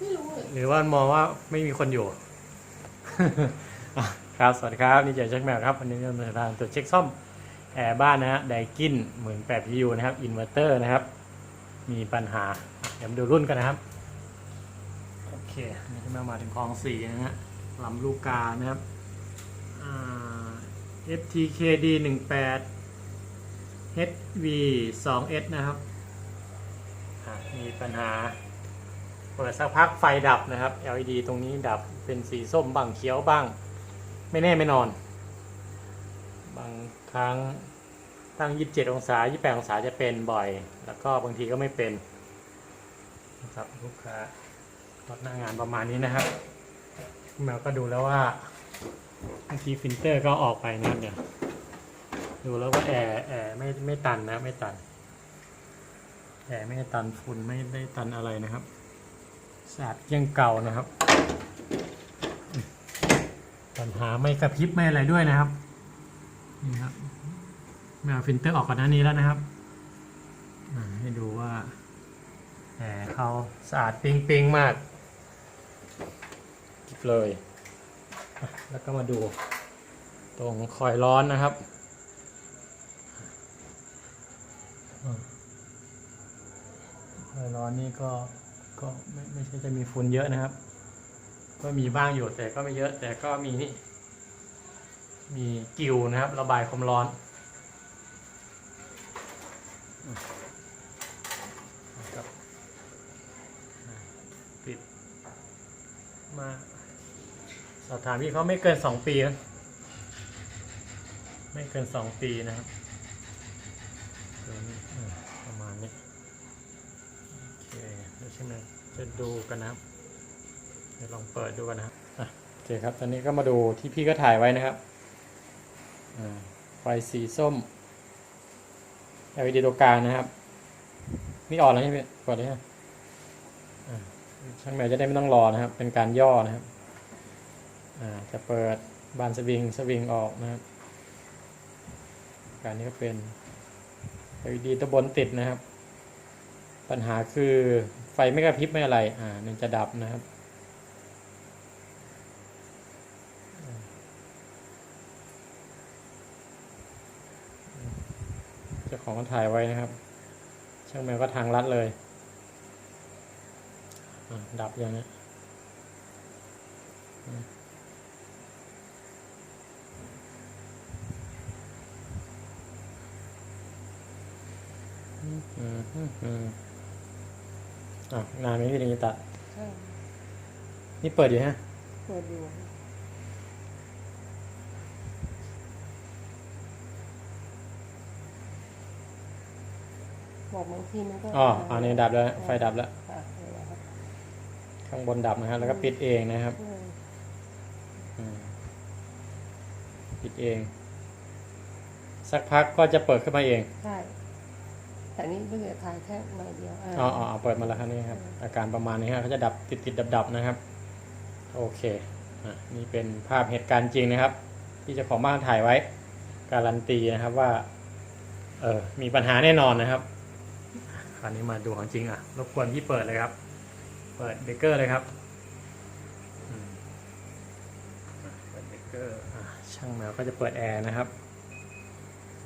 ไม่รู้เลยหรือว่ามองว่าไม่มีคนอยู่อะครับ สวัสดีครับ นี่เจอเช็คแมวครับ วันนี้เราจะทางตรวจเช็คซ่อมแอร์บ้านนะฮะไดกินหมื่นแปดยูนะครับ อินเวอร์เตอร์นะครับ มีปัญหา เดี๋ยวมาดูรุ่นกันนะครับ โอเค นี่ที่มามาถึงคลองสี่นะฮะลำลูกกานะครับอ่า FTKD 18 HV 2S นะครับอะมีปัญหาเปิดสักพักไฟดับนะครับ LED ตรงนี้ดับเป็นสีส้มบ้างเขียวบ้าง ไม่แน่ไม่นอน บางครั้งตั้ง 27 องศา 28 องศาจะเป็นบ่อย แล้วก็บางทีก็ไม่เป็นนะครับลูกค้ารถหน้างานประมาณนี้นะครับแมวก็ดูแล้วว่าบางทีฟิลเตอร์ก็ออกไปนะเนี่ยดูแล้วว่าแอร์แอร์ไม่ไม่ตันนะไม่ตันแอร์ไม่ได้ตันฝุ่นไม่ได้ตันอะไรนะครับ สะอาดยังเก่านะครับ ปัญหาไม่กระพริบไม่อะไรด้วยนะครับ นี่ครับไม่เอาฟิลเตอร์ออกก่อนหน้านี้แล้วนะครับให้ดูว่าแหมเขาสะอาดปิงปิงมากเลย แล้วก็มาดูตรงคอยร้อนนะครับคอยร้อนนี่ก็ ก็ไม่ไม่ใช่จะมีฝุ่นเยอะนะครับ ก็มีบ้างอยู่แต่ก็ไม่เยอะ แต่ก็มีนี่ มีกิวนะครับ ระบายความร้อนกับปิดมาสอบถามพี่เขาไม่เกินสองปีนะไม่เกินสองปีนะครับเดี๋ยวนี้อ่าประมาณนี้ โอเคเดี๋ยว ใช่ไหมจะดูกันนะครับเดี๋ยวลองเปิดดูกันนะครับอะโอเคครับตอนนี้ก็มาดูที่พี่ก็ถ่ายไว้นะครับไฟสีส้ม LED ตัวกลางนะครับนี่ออนแล้วใช่ไหมกดเลยฮะช่างแมวจะได้ไม่ต้องรอนะครับ เป็นการย่อนะครับจะเปิดบานสวิงสวิงออกนะครับ การนี้ก็เป็น LED ตัวบนติดนะครับ ปัญหาคือ ไฟไม่กระพริบไม่อะไร อ่า มันจะดับนะครับ เจ้าของก็ถ่ายไว้นะครับ ช่างแมวก็ทางลัดเลยอะดับอย่างนี้อืมอืมอืม อืมอืมอะนานไหมพี่ถึงจะตัดใช่นี่เปิดอยู่ฮะ เปิดดูบอกบางทีมันก็อ๋ออันนี้ดับแล้ว ไฟดับแล้วค่ะเดี๋ยวนะครับข้างบนดับนะฮะ แล้วก็ปิดเองนะครับอืมอืมปิดเอง สักพักก็จะเปิดขึ้นมาเอง ใช่ แต่นี่เพิ่งจะถ่ายแค่หน่อยเดียวอ๋ออ๋อเปิดมาแล้วครับนี่ครับ อาการประมาณนี้ครับเขาจะดับติดติดดับดับๆนะครับ โอเคอะนี่เป็นภาพเหตุการณ์จริงนะครับ ที่เจ้าของบ้านถ่ายไว้ การันตีนะครับว่า เออมีปัญหาแน่นอนนะครับคราวนี้มาดูของจริงอะรบกวนพี่เปิดเลยครับ เปิดเบรกเกอร์เลยครับอืมอะเปิดเบรกเกอร์อะช่างแมวก็จะเปิดแอร์นะครับ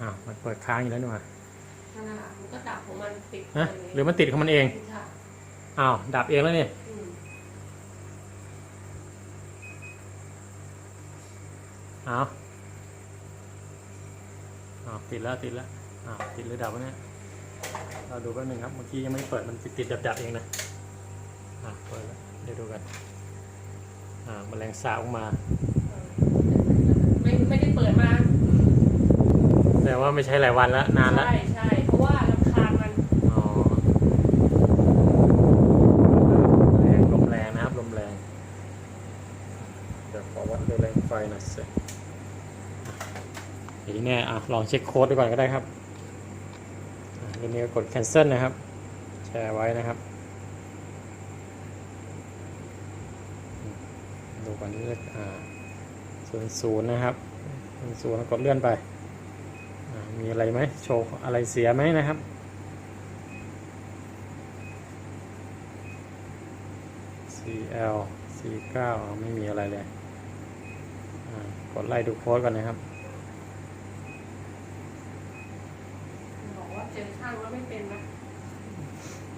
อ้าวมันเปิดค้างอยู่แล้วนี่หว่า นั่นน่ะมันก็ดับของมันติดฮะไปเลยหรือมันติดของมันเองค่ะอ้าวดับเองแล้วนี่อืมเอาเอาติดแล้วติดแล้วอ้าวติดหรือดับวะเนี่ยเราดูแป๊บนึงครับเมื่อกี้ยังไม่เปิดมันติดติดดับดับๆเองนะอะเปิดแล้วเดี๋ยวดูกันอ่าแมลงสาบออกมา ไม่ไม่ได้เปิดมาแต่ว่าไม่ใช่หลายวันแล้วนานแล้ว ใช่ใช่เพราะว่าลำคาญมัน อ๋อแรงลมแรงนะครับ ลมแรง เดี๋ยวขอวัดด้วยแรงไฟหน่อยสิ ทีนี้เนี่ยอะลองเช็คโค้ดดูก่อนก็ได้ครับอะเรื่องนี้ก็กด cancel นะครับ แชร์ไว้นะครับ ดูก่อนเลขอ่าศูนย์ศูนย์นะครับศูนย์ศูนย์กดเลื่อนไป มีอะไรไหมโชว์อะไรเสียไหมนะครับ CL C9 ไม่มีอะไรเลย กดไล่ดูโค้ดก่อนนะครับ บอกว่าเจอช่างแล้วไม่เป็นนะ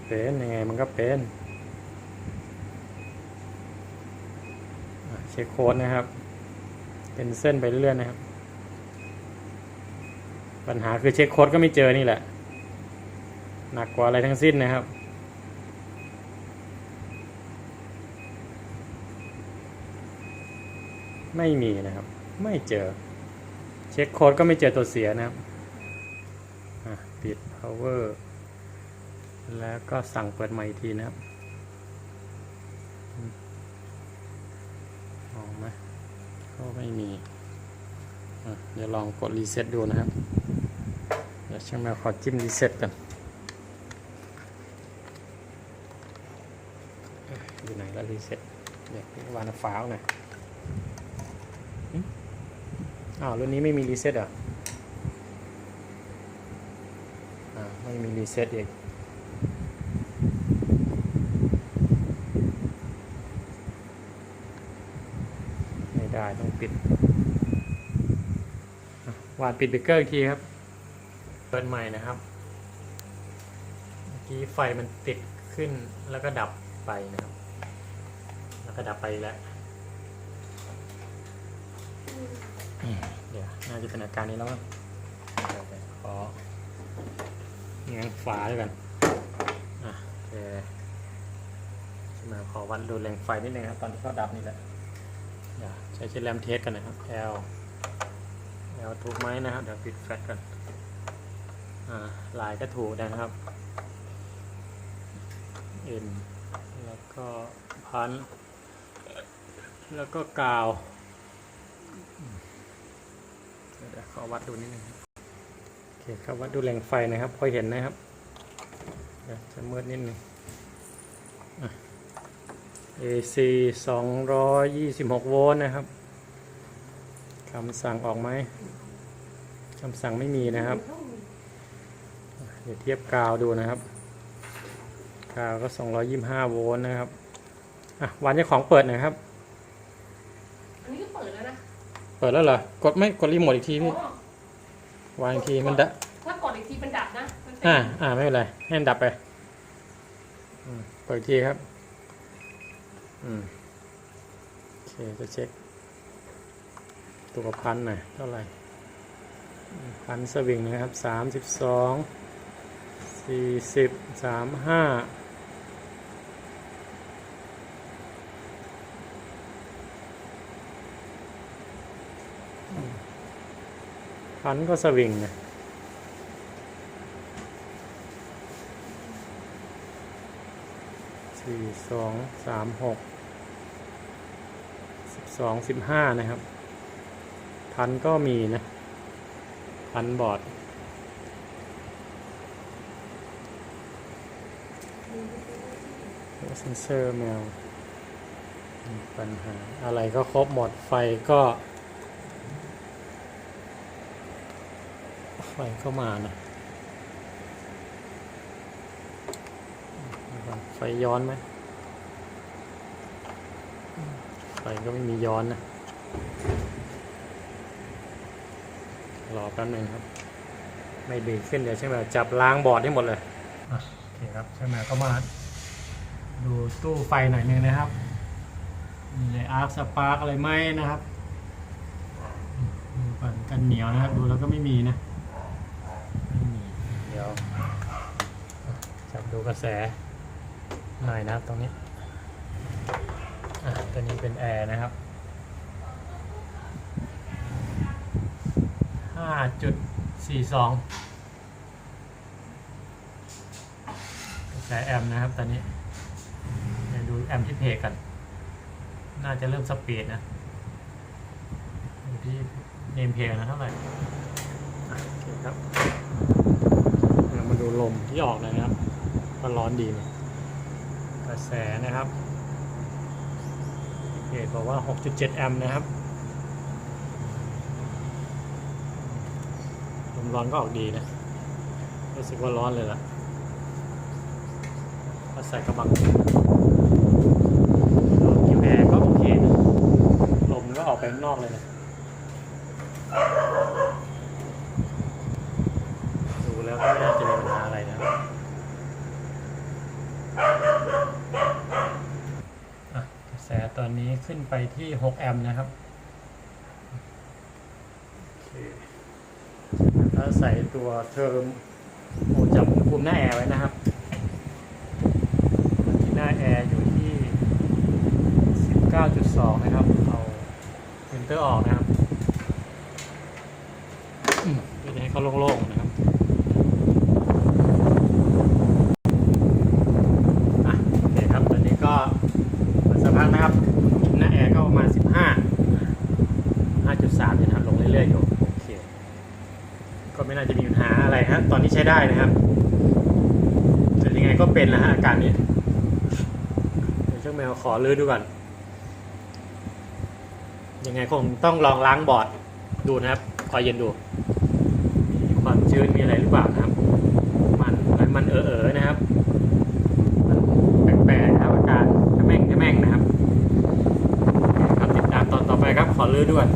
เป็นยังไงมันก็เป็นเช็คโค้ดนะครับ เป็นเส้นไปเรื่อยๆนะครับ ปัญหาคือเช็คโค้ดก็ไม่เจอนี่แหละ หนักกว่าอะไรทั้งสิ้นนะครับไม่มีนะครับ ไม่เจอ เช็คโค้ดก็ไม่เจอตัวเสียนะครับปิด power แล้วก็สั่งเปิดใหม่อีกทีนะครับอืมอกไหมก็ไม่มีเดี๋ยวลองกดรีเซ็ตดูนะครับ เดี๋ยวช่างแมวขอจิ้มรีเซ็ตกันอยอยู่ไหนแล้วรีเซ็ตเดี๋ยววานฟ้าวหน่อยอ้าวรุ่นนี้ไม่มีรีเซ็ตเหรออ่าไม่มีรีเซ็ตอีก ไม่ได้ต้อง ปิดอะวานปิดเบรกเกอร์อีกทีครับ เปิดใหม่นะครับ เมื่อกี้ไฟมันติดขึ้นแล้วก็ดับไปนะครับ แล้วก็ดับไปอีกแล้วอืมเดี๋ยวน่าจะเป็นอาการนี้แล้วมั้งเดี๋ยวไปของั้นฝาด้วยกัน อะโอเคมาขอวัดดูแรงไฟนิดนึงครับ ตอนที่เขาดับนี่แหละเดี๋ยว ใช้เชลแรมเทสกันนะครับ L L ถูกไหมนะครับ เดี๋ยวปิดแฟลชกันอ่าลายก็ถูกนะครับ N แล้วก็พัน แล้วก็กาว เดี๋ยวขอวัดดูนิดนึงโอเคครับวัดดูแรงไฟนะครับ พอเห็นนะครับ เดี๋ยวจะมืดนิดนึง AC 226 โวลต์นะครับคำสั่งออกไหมคำสั่งไม่มีนะครับ เดี๋ยวเทียบกาวดูนะครับ กาวก็ 225 โวลต์นะครับ อะวันเจ้าของเปิดหน่อยครับ อันนี้ก็เปิดแล้วนะ เปิดแล้วเหรอ กดไม่กดรีโมทอีกทีอ๋พี่อวางอีกทีมันดะถ้ากดอีกทีมันดับนะมันเป็นอ่า อ่าไม่เป็นไร ให้มันดับไปอืมเปิดอีกทีครับ อืมโอเคจะเช็ค ตัวพันหน่อยเท่าไหร่ พันสวิงนะครับสามสิบสองสี่สิบสามห้าพันก็สวิงนะ สี่สองสามหกสิบสองสิบห้านะครับ พันก็มีนะ พันบอร์ดเซนเซอร์แมวปัญหา อะไรก็ครบหมดไฟก็ ไฟเข้ามานะ ไฟ ย้อนไหมไฟก็ไม่มีย้อนนะ รอแป๊บหนึงครับ ไม่ดีขึ้นเดี๋ยวใช่ไหมจับล้างบอร์ดให้หมดเลยอะโอเคครับใช่ไหมก็มาดูตู้ไฟหน่อยหนึงนะครับมีอะไรอาร์คสปาร์กอะไรไหมนะครับดูก่อนกันเหนียวนะครับ ดูแล้วก็ไม่มีนะไม่มีเดี๋ยวจับดูกระแส หน่อยนะครับตรงนี้อะตัวนี้เป็นแอร์นะครับห้าจุดสี่สองกระแสแอมป์นะครับตอนนี้เดี๋ยวดูแอมป์ที่เพจกัน น่าจะเริ่มสปีดนะที่เนมเพจนะเท่าไหร่โอเคครับเรามาดูลมที่ออกเลยนะครับก็ร้อนดีเลย กระแสนะครับเกตบอกว่า 6.7 แอมป์นะครับลมร้อนก็ออกดีนะ รู้สึกว่าร้อนเลยล่ะก็ใส่กระบังคิวแอร์ก็โอเคนะลมก็ออกไปข้างนอกเลยนะ ขึ้นไปที่ 6 แอมป์นะครับโอเคแล้วใส่ตัวเทอมโอ้จับอุณหภูมิหน้าแอร์ไว้นะครับ ที่หน้าแอร์อยู่ที่ 19.2 นะครับ เอาฟิลเตอร์ออกนะครับอืมเพื่อจะให้เขาโล่งๆนะครับ อะโอเคครับ ตอนนี้ก็เปิดสักพักนะครับ หน้าแอร์ก็ประมาณ 15 5.3จะทำลงเรื่อยๆอยู่โอเค ก็ไม่น่าจะมีปัญหาอะไรฮะ ตอนนี้ ใช้ได้นะครับแต่ยังไงก็เป็นนะฮะอาการนี้เดี๋ยวช่างแมวขอลื้อดูก่อนยังไงคงต้องลองล้างบอร์ดดูนะครับคอยเย็นดู มีความชื้นมีอะไรหรือเปล่านะครับ มันมันมันเออเออๆนะครับมันแปลกๆนะครับอาการแม่งแม่งนะครับครับติดตามตอนต่อไปครับขอลื้อด้วย